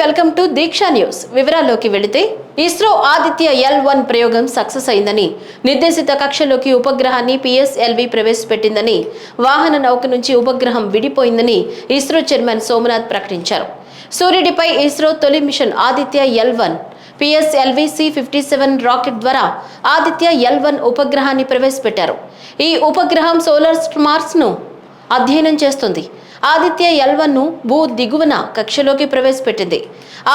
Welcome to Deeksha news. వివరాల్లోకి వెళితే ISRO Aditya L one ప్రయోగం సక్సెస్ అయిందని నిర్దేశిత కక్షలోకి ఉపగ్రహాన్ని పిఎస్ఎల్వి ప్రవేశపెట్టిందని వాహన నౌక నుంచి ఉపగ్రహం విడిపోయిందని ఇస్రో చైర్మన్ సోమనాథ్ ప్రకటించారు. సూర్యుడిపై ఇస్రో తొలి mission Aditya L one PSLV C fifty seven rocket ద్వారా ఆదిత్య ఎల్ వన్ ఉపగ్రహాన్ని ప్రవేశపెట్టారు. ఈ ఉపగ్రహం సోలార్ స్మార్ట్స్ను అధ్యయనం చేస్తుంది. ఆదిత్య ఎల్వన్ను భూ దిగువన కక్షలోకి ప్రవేశపెట్టింది.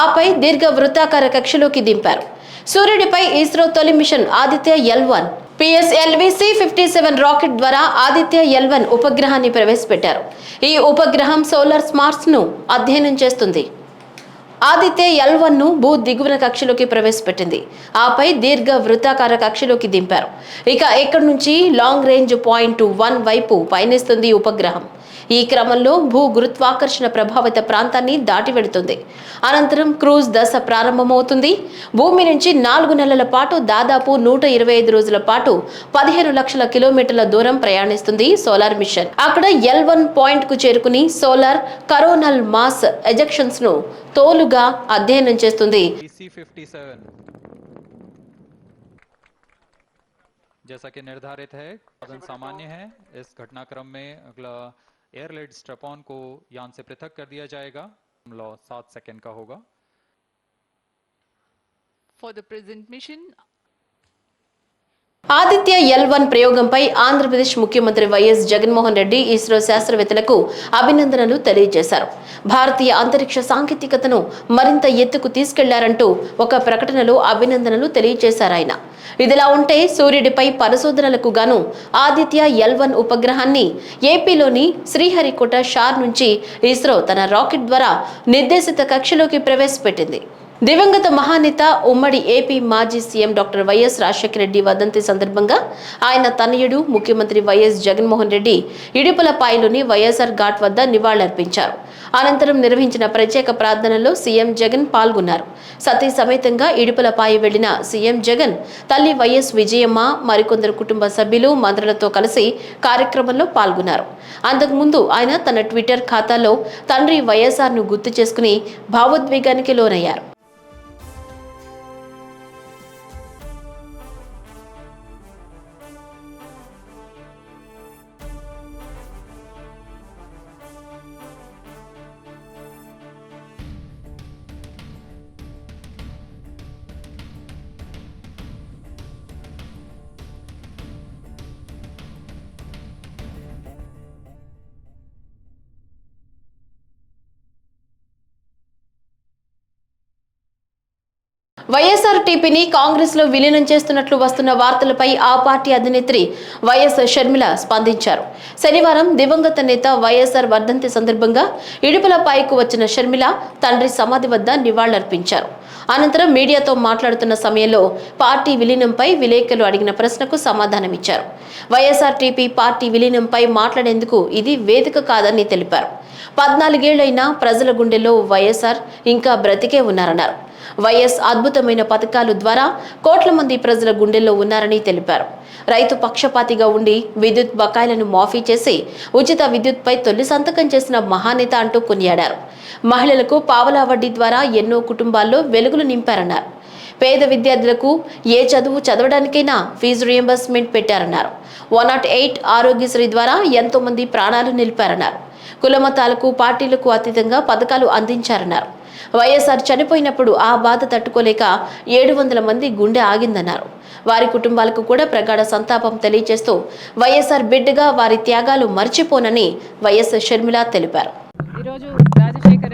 ఆపై దీర్ఘ వృత్తాకార కక్షలోకి దింపారు. సూర్యుడిపై ఇస్రో తొలి mission Aditya L one PSLV C fifty seven rocket ద్వారా ఆదిత్య ఎల్ వన్ ఉపగ్రహాన్ని ప్రవేశపెట్టారు. ఈ ఉపగ్రహం సోలార్ స్మార్ట్స్ను అధ్యయనం చేస్తుంది. ఆదిత్య ఎల్ వన్ను భూ దిగువన కక్షలోకి ప్రవేశపెట్టింది. ఆపై దీర్ఘ వృత్తాకార కక్షలోకి దింపారు. ఇక ఎక్కడి నుంచి లాంగ్ రేంజ్ పాయింట్ వన్ వైపు పయనిస్తుంది ఉపగ్రహం. ఈ క్రమంలో భూ గురుత్వాకర్షణ ప్రభావిత ప్రాంతాన్ని దాటి వెడుతుంది అనంతరం క్రూజ్ దశ ప్రారంభమవుతుంది. భూమి నుంచి నాలుగు నెలల పాటు దాదాపు నూట ఇరవై ఐదు రోజుల పాటు పదిహేను లక్షల కిలోమీటర్ల దూరం ప్రయాణిస్తుంది సోలార్ మిషన్. అక్కడ ఎల్ వన్ పాయింట్కు చేరుకుని సోలార్ కరోనల్ మాస్ ఎజెక్షన్స్ను తోలుగా అధ్యయనం చేస్తుంది सी फिफ्टी सेवन जैसा कि निर्धारित है साधन सामान्य है इस घटनाक्रम में अगला एयरलेड स्ट्रपॉन को यान से पृथक कर दिया जाएगा लॉ सात सेकंड का होगा For the present mission, Aditya L one ప్రయోగంపై Andhra Pradesh ముఖ్యమంత్రి Y S Jaganmohan Reddy ISRO శాస్త్రవేత్తలకు అభినందనలు తెలియజేశారు. భారతీయ అంతరిక్ష సాంకేతికతను మరింత ఎత్తుకు తీసుకెళ్ళారంటూ ఒక ప్రకటనలో అభినందనలు తెలియజేశారు ఆయన. ఇదిలా ఉంటే సూర్యుడిపై పరిశోధనలకు గాను ఆదిత్య ఎల్ వన్ ఉపగ్రహాన్ని ఏపీలోని శ్రీహరికోట షార్ నుంచి ఇస్రో తన రాకెట్ ద్వారా నిర్దేశిత కక్షలోకి ప్రవేశపెట్టింది. దివంగత మహానేత ఉమ్మడి ఏపీ మాజీ CM doctor Y S Rajasekhara Reddy వదంతి సందర్భంగా ఆయన తనయుడు ముఖ్యమంత్రి వైఎస్ జగన్మోహన్ రెడ్డి ఇడుపులపాయలోని వైఎస్ఆర్ ఘాట్ వద్ద నివాళులర్పించారు. అనంతరం నిర్వహించిన ప్రత్యేక ప్రార్థనలో సీఎం జగన్ పాల్గొన్నారు. సతీ సమేతంగా ఇడుపులపాయ వెళ్ళిన సీఎం జగన్ తల్లి వైఎస్ విజయమ్మ మరికొందరు కుటుంబ సభ్యులు మంత్రులతో కలిసి కార్యక్రమంలో పాల్గొన్నారు. అంతకుముందు ఆయన తన ట్విట్టర్ ఖాతాలో తండ్రి వైఎస్ఆర్ను గుర్తు చేసుకుని భావోద్వేగానికి లోనయ్యారు. వైఎస్ఆర్ టీపీని కాంగ్రెస్లో విలీనం చేస్తున్నట్లు వస్తున్న వార్తలపై ఆ పార్టీ అధినేత్రి వైఎస్ షర్మిల స్పందించారు. శనివారం దివంగత నేత వైఎస్ఆర్ వర్ధంతి సందర్భంగా ఇడుపులపాయకు వచ్చిన షర్మిల తండ్రి సమాధి వద్ద నివాళులర్పించారు. అనంతరం మీడియాతో మాట్లాడుతున్న సమయంలో పార్టీ విలీనంపై విలేకరులు అడిగిన ప్రశ్నకు సమాధానమిచ్చారు. వైఎస్ఆర్ టీపీ పార్టీ విలీనంపై మాట్లాడేందుకు ఇది వేదిక కాదని తెలిపారు. పద్నాలుగేళ్ళైనా ప్రజల గుండెల్లో వైఎస్ఆర్ ఇంకా బ్రతికే ఉన్నారన్నారు. వైఎస్ అద్భుతమైన పథకాలు ద్వారా కోట్ల మంది ప్రజల గుండెల్లో ఉన్నారని తెలిపారు. రైతు పక్షపాతిగా ఉండి విద్యుత్ బకాయిలను మాఫీ చేసి ఉచిత విద్యుత్పై తొలి సంతకం చేసిన మహానేత అంటూ కొనియాడారు. మహిళలకు పావలా వడ్డీ ద్వారా ఎన్నో కుటుంబాల్లో వెలుగులు నింపారన్నారు. పేద విద్యార్థులకు ఏ చదువు చదవడానికైనా ఫీజు రియంబర్స్మెంట్ పెట్టారన్నారు. వన్ నాట్ ఎయిట్ ఆరోగ్యశ్రీ ద్వారా ఎంతో మంది ప్రాణాలు నిలిపారన్నారు. కులమతాలకు పార్టీలకు అతీతంగా పథకాలు అందించారన్నారు. వైఎస్ఆర్ చనిపోయినప్పుడు ఆ బాధ తట్టుకోలేక ఏడు వందల మంది గుండె ఆగిందన్నారు. వారి కుటుంబాలకు కూడా ప్రగాఢ సంతాపం తెలియజేస్తూ వైఎస్ఆర్ బిడ్డగా వారి త్యాగాలు మర్చిపోనని వైఎస్ షర్మిల తెలిపారు. ఈరోజు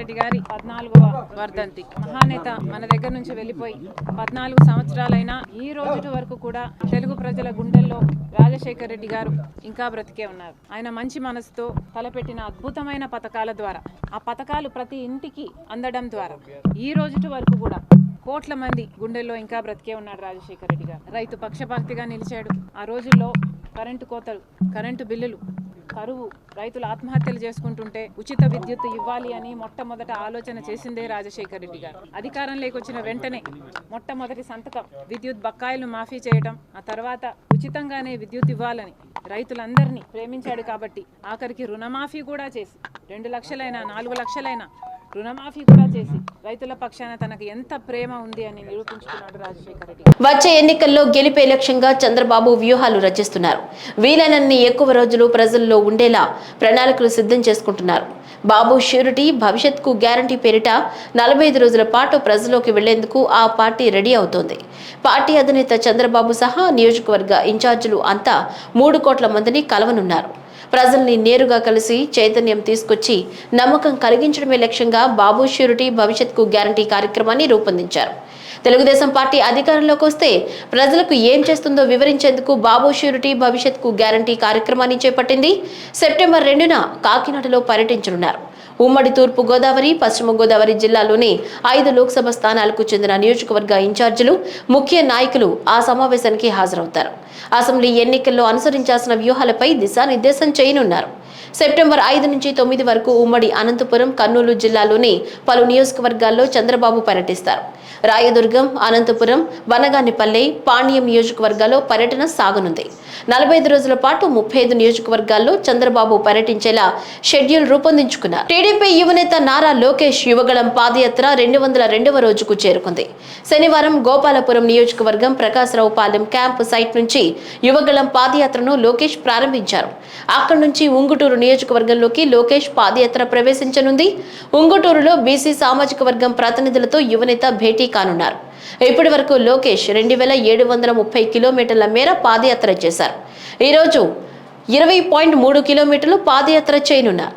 రెడ్డి గారి పద్నాలుగవ వర్ధంతి. మహానేత మన దగ్గర నుంచి వెళ్ళిపోయి పద్నాలుగు సంవత్సరాలైనా ఈ రోజు వరకు కూడా తెలుగు ప్రజల గుండెల్లో రాజశేఖర రెడ్డి గారు ఇంకా బ్రతికే ఉన్నారు. ఆయన మంచి మనసుతో తలపెట్టిన అద్భుతమైన పథకాల ద్వారా ఆ పథకాలు ప్రతి ఇంటికి అందడం ద్వారా ఈ రోజు వరకు కూడా కోట్ల మంది గుండెల్లో ఇంకా బ్రతికే ఉన్నాడు రాజశేఖర రెడ్డి గారు. రైతు పక్షపాతిగా నిలిచాడు. ఆ రోజుల్లో కరెంటు కోతలు కరెంటు బిల్లులు కరువు. రైతులు ఆత్మహత్యలు చేసుకుంటుంటే ఉచిత విద్యుత్ ఇవ్వాలి అని మొట్టమొదట ఆలోచన చేసిందే రాజశేఖర రెడ్డి గారు. అధికారంలోకి వచ్చిన వెంటనే మొట్టమొదటి సంతకం విద్యుత్ బకాయిలు మాఫీ చేయడం ఆ తర్వాత ఉచితంగానే విద్యుత్ ఇవ్వాలని రైతులందరినీ ప్రేమించాడు కాబట్టి ఆఖరికి రుణమాఫీ కూడా చేసి రెండు లక్షలైనా నాలుగు లక్షలైనా రుణమాఫీ కూడా చేసి రైతుల పక్షాన తనకు ఎంత ప్రేమ ఉంది అని నిరూపించుకున్నాడు రాజశేఖర రెడ్డి. వచ్చే ఎన్నికల్లో గెలిపే లక్ష్యంగా చంద్రబాబు వ్యూహాలు రచిస్తున్నారు. వీలైనన్ని ఎక్కువ రోజులు ప్రజల్లో ఉండేలా ప్రణాళికలు సిద్ధం చేసుకుంటున్నారు. బాబు ష్యూరిటీ భవిష్యత్కు గ్యారంటీ పేరిట నలభై ఐదు రోజుల పాటు ప్రజల్లోకి వెళ్ళేందుకు ఆ పార్టీ రెడీ అవుతోంది. పార్టీ అధినేత చంద్రబాబు సహా నియోజకవర్గ ఇన్ఛార్జీలు అంతా మూడు కోట్ల మందిని కలవనున్నారు. ప్రజల్ని నేరుగా కలిసి చైతన్యం తీసుకొచ్చి నమ్మకం కలిగించడమే లక్ష్యంగా బాబు ష్యూరిటీ భవిష్యత్కు గ్యారంటీ కార్యక్రమాన్ని రూపొందించారు. తెలుగుదేశం పార్టీ అధికారంలోకి వస్తే ప్రజలకు ఏం చేస్తుందో వివరించేందుకు బాబు ష్యూరిటీ భవిష్యత్కు గ్యారంటీ కార్యక్రమాన్ని చేపట్టింది. సెప్టెంబర్ రెండున కాకినాడలో పర్యటించనున్నారు. ఉమ్మడి తూర్పు గోదావరి పశ్చిమ గోదావరి జిల్లాలోని ఐదు లోక్సభ స్థానాలకు చెందిన నియోజకవర్గ ఇన్ఛార్జీలు ముఖ్య నాయకులు ఆ సమావేశానికి హాజరవుతారు. అసెంబ్లీ ఎన్నికల్లో అనుసరించాల్సిన వ్యూహాలపై దిశానిర్దేశం చేయనున్నారు. సెప్టెంబర్ ఐదు నుంచి తొమ్మిది వరకు ఉమ్మడి అనంతపురం కర్నూలు జిల్లాలోని పలు నియోజకవర్గాల్లో చంద్రబాబు పర్యటిస్తారు. రాయదుర్గం అనంతపురం వనగానిపల్లె పాణ్యం నియోజకవర్గాల్లో పర్యటన సాగనుంది. నలభై ఐదు రోజుల పాటు ముప్పై ఐదు నియోజకవర్గాల్లో చంద్రబాబు పర్యటించేలా షెడ్యూల్ రూపొందించుకున్నారు. టీడీపీ యువనేత నారా లోకేష్ యువగళం పాదయాత్ర రెండు వందల రెండవ రోజుకు చేరుకుంది. శనివారం గోపాలపురం నియోజకవర్గం ప్రకాశరావు పాలెం క్యాంపు సైట్ నుంచి యువగళం పాదయాత్రను లోకేష్ ప్రారంభించారు. అక్కడి నుంచి ఉంగుటూరు నియోజకవర్గంలోకి లోకేష్ పాదయాత్ర ప్రవేశించనుంది. ఉంగుటూరులో బీసీ సామాజిక వర్గం ప్రతినిధులతో యువనేత భేటీ కానున్నారు. ఇప్పటి వరకు లోకేష్ రెండు వేల ఏడు వందల ముప్పై కిలోమీటర్ల మేర పాదయాత్ర చేశారు. ఈరోజు ఇరవై పాయింట్ మూడు కిలోమీటర్లు పాదయాత్ర చేయనున్నారు.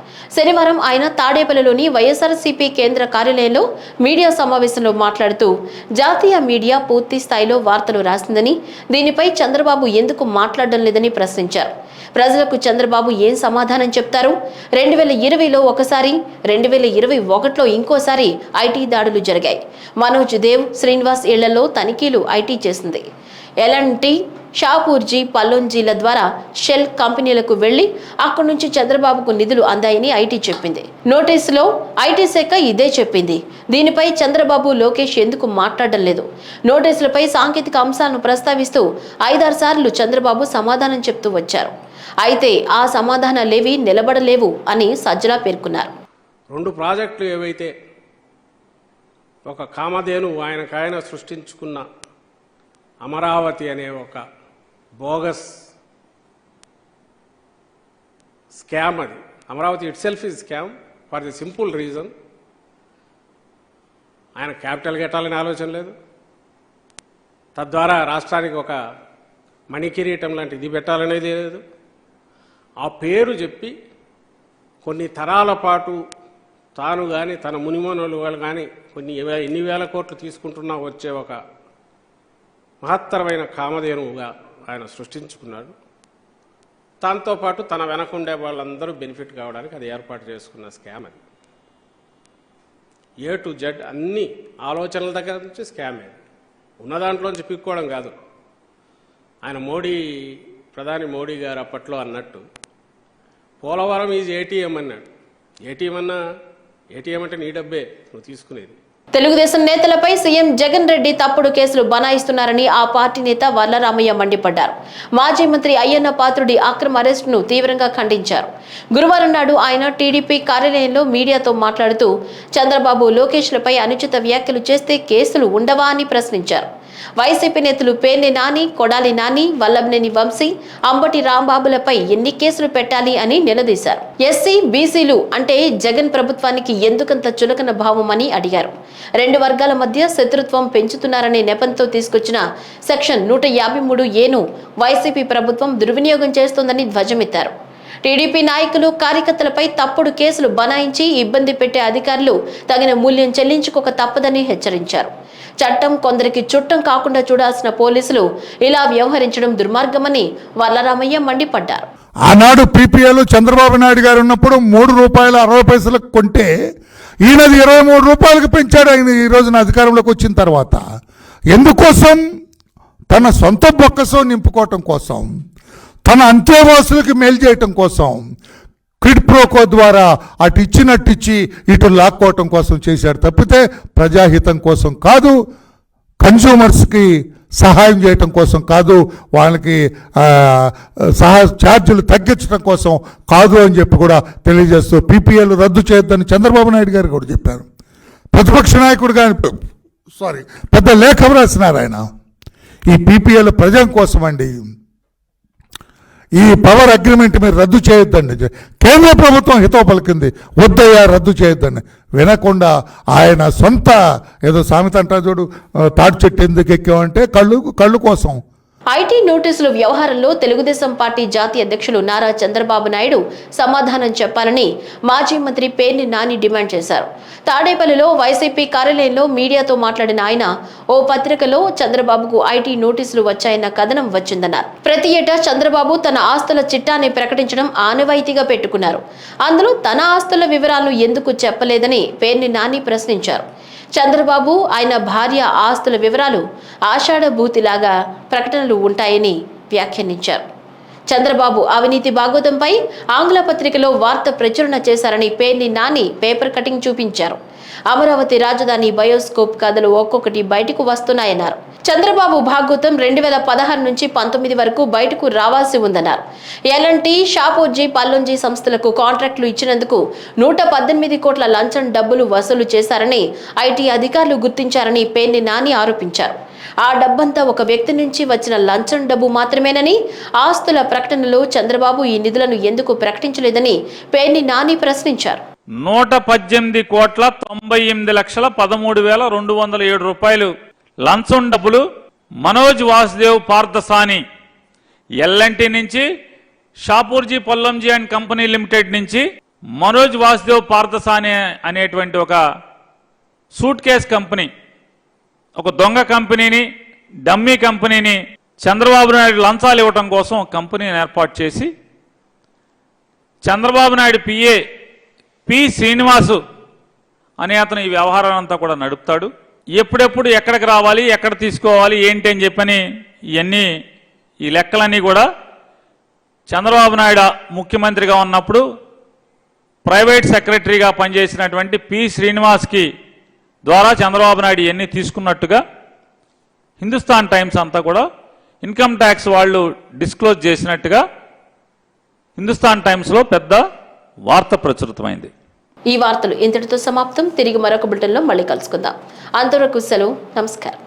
శనివారం ఆయన తాడేపల్లిలోని వైఎస్ఆర్సీపీ కేంద్ర కార్యాలయంలో మీడియా సమావేశంలో మాట్లాడుతూ జాతీయ మీడియా పూర్తి స్థాయిలో వార్తలు రాసిందని దీనిపై చంద్రబాబు ఎందుకు మాట్లాడడం లేదని ప్రశ్నించారు. ప్రజలకు చంద్రబాబు ఏం సమాధానం చెప్తారు? రెండు వేల ఇరవైలో ఒకసారి రెండు వేల ఇరవై ఒకటిలో ఇంకోసారి ఐటీ దాడులు జరిగాయి. మనోజ్ దేవ్ శ్రీనివాస్ ఇళ్ళలో తనిఖీలు ఐటీ చేసింది. ఎలాంటి షాపూర్జీ పల్లోంజీల ద్వారా షెల్ కంపెనీలకు వెళ్ళి అక్కడి నుంచి చంద్రబాబుకు నిధులు అందాయని ఐటీ చెప్పింది. నోటీసులో ఐటీ శాఖ ఇదే చెప్పింది. దీనిపై చంద్రబాబు లోకేష్ ఎందుకు మాట్లాడడం లేదు? నోటీసులపై సాంకేతిక అంశాలను ప్రస్తావిస్తూ ఐదారు సార్లు చంద్రబాబు సమాధానం చెప్తూ వచ్చారు. అయితే ఆ సమాధానాలేవి నిలబడలేవు అని సజ్జల పేర్కొన్నారు. రెండు ప్రాజెక్టులు ఏవైతే ఒక కామధేను ఆయనకాయన సృష్టించుకున్న అమరావతి అనే ఒక బోగస్ స్కామ్ అది. Amaravati itself is scam for the simple reason ఆయన క్యాపిటల్ కట్టాలని ఆలోచన లేదు. తద్వారా రాష్ట్రానికి ఒక మణికిరీటం లాంటి ఇది పెట్టాలనేది లేదు. ఆ పేరు చెప్పి కొన్ని తరాల పాటు తాను కానీ తన మునిమోనులు వాళ్ళు కానీ కొన్ని ఎన్ని వేల కోట్లు తీసుకుంటున్నా వచ్చే ఒక మహత్తరమైన కామధేనువుగా ఆయన సృష్టించుకున్నాడు. దాంతోపాటు తన వెనక ఉండే వాళ్ళందరూ బెనిఫిట్ కావడానికి అది ఏర్పాటు చేసుకున్న స్కామ్ అది. ఏ టు జెడ్ అన్ని ఆలోచనల దగ్గర నుంచి స్కామ్ అది. ఉన్న దాంట్లోంచి పిక్కోవడం కాదు. ఆయన మోడీ ప్రధాని మోడీ గారు అప్పట్లో అన్నట్టు పోలవరం ఈజ్ ఏటీఎం అన్నాడు. ఏటీఎం అన్నా ఏటీఎం అంటే నీ డబ్బే నువ్వు తీసుకునేది. తెలుగుదేశం నేతలపై సీఎం జగన్ రెడ్డి తప్పుడు కేసులు బనాయిస్తున్నారని ఆ పార్టీ నేత వల్లరామయ్య మండిపడ్డారు. మాజీ మంత్రి అయ్యన్న పాత్రుడి అక్రమ అరెస్టును తీవ్రంగా ఖండించారు. గురువారం నాడు ఆయన టీడీపీ కార్యాలయంలో మీడియాతో మాట్లాడుతూ చంద్రబాబు లోకేష్లపై అనుచిత వ్యాఖ్యలు చేస్తే కేసులు ఉండవా? అని ప్రశ్నించారు. వైసీపీ నేతలు పేర్ని నాని కొడాలి నాని వల్లభనేని వంశీ అంబటి రాంబాబులపై ఎన్ని కేసులు పెట్టాలి అని నిలదీశారు. ఎస్సీ బీసీలు అంటే జగన్ ప్రభుత్వానికి ఎందుకంత చులకన భావం అని అడిగారు. రెండు వర్గాల మధ్య శత్రుత్వం పెంచుతున్నారనే నెపంతో తీసుకొచ్చిన సెక్షన్ నూట యాభై మూడు ఏను వైసీపీ ప్రభుత్వం దుర్వినియోగం చేస్తోందని ధ్వజమెత్తారు. టీడీపీ నాయకులు కార్యకర్తలపై తప్పుడు కేసులు బనాయించి ఇబ్బంది పెట్టే అధికారులు తగిన మూల్యం చెల్లించుకోక తప్పదని హెచ్చరించారు. చట్టం కొందరికి చుట్టం కాకుండా చూడాల్సిన పోలీసులు ఇలా వ్యవహరించడం దుర్మార్గమని వల్లరామయ్య మండిపడ్డారు. ఆనాడు పీపీఎల్ చంద్రబాబు నాయుడు గారు ఉన్నప్పుడు మూడు రూపాయల అరవై పైసలకు కొంటే ఈయనది ఇరవై మూడు రూపాయలకు పెంచాడు ఆయన ఈ రోజున అధికారంలోకి వచ్చిన తర్వాత. ఎందుకోసం? తన సొంత బొక్కసం నింపుకోవటం కోసం. తన అంత్యవాసులకు మేలు చేయటం కోసం. క్రిడ్ ప్రోకో ద్వారా అటు ఇచ్చినట్టు ఇచ్చి ఇటు లాక్కోవటం కోసం చేశాడు తప్పితే ప్రజాహితం కోసం కాదు కన్జ్యూమర్స్కి సహాయం చేయటం కోసం కాదు వాళ్ళకి సహా ఛార్జీలు తగ్గించడం కోసం కాదు అని చెప్పి కూడా తెలియజేస్తూ పీపీఎల్ రద్దు చేయొద్దని చంద్రబాబు నాయుడు గారు కూడా చెప్పారు. ప్రతిపక్ష నాయకుడు కానీ సారీ పెద్ద లేఖ రాసినారు ఆయన. ఈ పీపీఎల్ ప్రజల కోసం అండి ఈ పవర్ అగ్రిమెంట్ మీరు రద్దు చేయొద్దండి. కేంద్ర ప్రభుత్వం హితవు పలికింది. వద్దయ్యా రద్దు చేయొద్దండి. వినకుండా ఆయన సొంత ఏదో సామెత అంటారు చూడు ఆ, తాటి చెట్టు ఎందుకు ఎక్కామంటే కళ్ళు కళ్ళు కోసం. ఐటీ నోటీసుల వ్యవహారంలో తెలుగుదేశం పార్టీ జాతీయ అధ్యక్షులు నారా చంద్రబాబు నాయుడు సమాధానం చెప్పాలని మాజీ మంత్రి పేర్ని నాని డిమాండ్ చేశారు. తాడేపల్లిలో వైసీపీ కార్యాలయంలో మీడియాతో మాట్లాడిన ఆయన ఓ పత్రికలో చంద్రబాబుకు ఐటీ నోటీసులు వచ్చాయన్న కథనం వచ్చిందన్నారు. ప్రతి ఏటా చంద్రబాబు తన ఆస్తుల చిట్టాన్ని ప్రకటించడం ఆనవాయితీగా పెట్టుకున్నారు. అందులో తన ఆస్తుల వివరాలను ఎందుకు చెప్పలేదని పేర్ని నాని ప్రశ్నించారు. చంద్రబాబు ఆయన భార్య ఆస్తుల వివరాలు ఆషాఢభూతిలాగా ప్రకటనలు ఉంటాయని వ్యాఖ్యానించారు. చంద్రబాబు అవినీతి భాగోతంపై ఆంగ్ల పత్రికలో వార్త ప్రచురణ చేశారని పేర్ని నాని పేపర్ కటింగ్ చూపించారు. అమరావతి రాజధాని బయోస్కోప్ కథలు ఒక్కొక్కటి బయటకు వస్తున్నాయన్నారు. చంద్రబాబు భాగోతం రెండు వేల పదహారు నుంచి పంతొమ్మిది వరకు బయటకు రావాల్సి ఉందన్నారు. ఎల్ఎన్టీ షాపోజీ పల్లొంజీ సంస్థలకు కాంట్రాక్టులు ఇచ్చినందుకు నూట పద్దెనిమిది కోట్ల లంచం డబ్బులు వసూలు చేశారని ఐటీ అధికారులు గుర్తించారని పేర్ని నాని ఆరోపించారు. ఆ డబ్బంతా ఒక వ్యక్తి నుంచి వచ్చిన లంచం డబ్బు మాత్రమేనని ఆస్తుల ప్రకటనలో చంద్రబాబు ఈ నిధులను ఎందుకు ప్రకటించలేదని పేర్ని నాని ప్రశ్నించారు. నూట పద్దెనిమిది కోట్ల తొంభై ఎనిమిది లక్షల పదమూడు వేల రెండు వందల ఏడు రూపాయలు. లంచం డబ్బులు Manoj Vasudev Parthasani L N T నుంచి Shapoorji Pallonji and company limited నుంచి మనోజ్ వాసుదేవ్ పార్థసాని అనేటువంటి ఒక సూట్ కేస్ కంపెనీ ఒక దొంగ కంపెనీని డమ్మీ కంపెనీని చంద్రబాబు నాయుడు లంచాలు ఇవ్వటం కోసం కంపెనీని ఏర్పాటు చేసి చంద్రబాబు నాయుడు పిఏ పి శ్రీనివాసు అనే అతను ఈ వ్యవహారం అంతా కూడా నడుపుతాడు. ఎప్పుడెప్పుడు ఎక్కడికి రావాలి ఎక్కడ తీసుకోవాలి ఏంటి అని చెప్పని ఇవన్నీ ఈ లెక్కలన్నీ కూడా చంద్రబాబు నాయుడు ముఖ్యమంత్రిగా ఉన్నప్పుడు ప్రైవేట్ సెక్రటరీగా పనిచేసినటువంటి పి శ్రీనివాస్కి ద్వారా చంద్రబాబు నాయుడు ఇవన్నీ తీసుకున్నట్టుగా హిందుస్థాన్ టైమ్స్ అంతా కూడా ఇన్కమ్ ట్యాక్స్ వాళ్ళు డిస్క్లోజ్ చేసినట్టుగా హిందుస్థాన్ టైమ్స్లో పెద్ద వార్త ప్రచురితమైంది. ఈ వార్తలు ఇంతటితో సమాప్తం. తిరిగి మరొక బులెటిన్లో మళ్ళీ కలుసుకుందాం. అంతవరకు సెలవు. నమస్కారం.